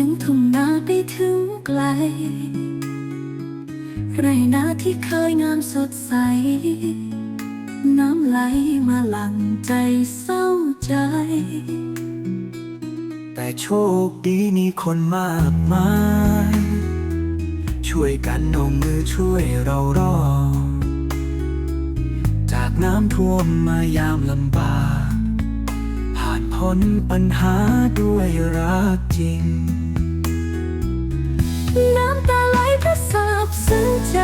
ถึงทุ่งนาไปถึงไกล ไรนาที่เคยงามสดใส น้ำไหลมาหลังใจเศร้าใจ แต่โชคดีมีคนมากมาย ช่วยกันเอามือช่วยเรารอดจากน้ำท่วมมายามลำบาก ผ่านพ้นปัญหาด้ว รักจริง น้ำตาไหลเพราะซาบซึ้งใจ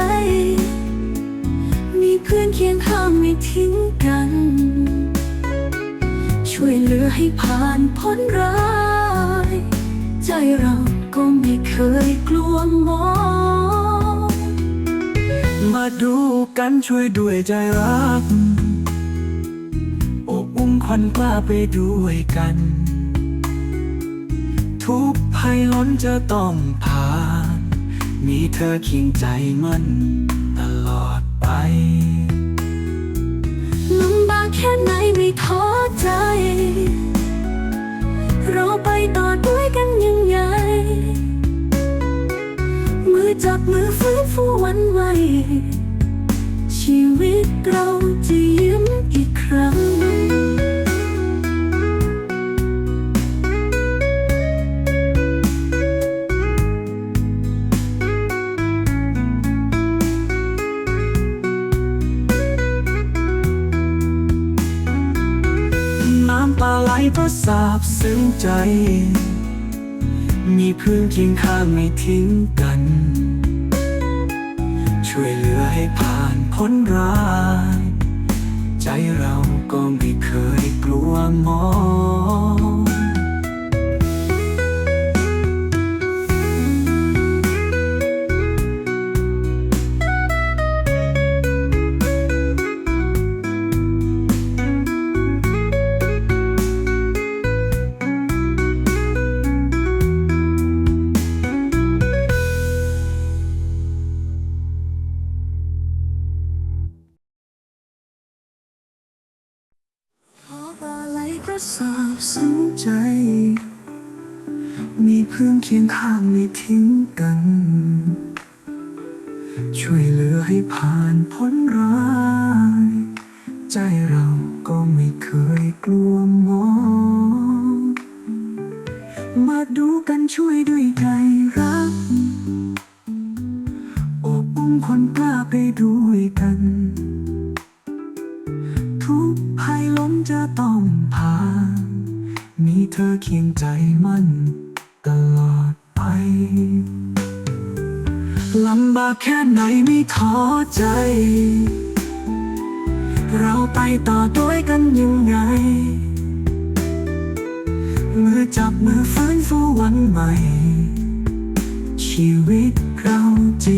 มีเพื่อนเคียงข้างไม่ทิ้งกัน ช่วยเหลือให้ผ่านพ้นร้าย ใจเราก็ไม่เคยกลัวมองมาดูกันช่วยด้วยใจรักอบอุ้มควันกล้าไปด้วยกัน ทุกภัยล้นจะต้องผ่าน มีเธอเคียงใจมันตลอดไปลำบากแค่ไหนไม่ท้อใจ เราไปต่อด้วยกันยังไง มือจับมือฟื้นฟูวันไหวชีวิตเรา ไหลเพราะซาบซึ้งใจ มีเพื่อนเคียงข้างไม่ทิ้งกัน ช่วยเหลือให้ผ่านพ้นร้าย ใจเราก็ไม่เคยกลัวมอง ซาบซึ้งใจ มีเพื่อนเคียงข้างไม่ทิ้งกัน ช่วยเหลือให้ผ่านพ้นร้าย ใจเราก็ไม่เคยกลัวมอง มาดูกันช่วยด้วยใจรัก อบอุ้มคนกล้าไปด้วยกัน จะต้องผ่าน มีเธอเคียงใจมันตลอดไป ลำบากแค่ไหนไม่ท้อใจ เราไปต่อด้วยกันยังไง มือจับมือฟื้นฟูวันใหม่ ชีวิตเราจะ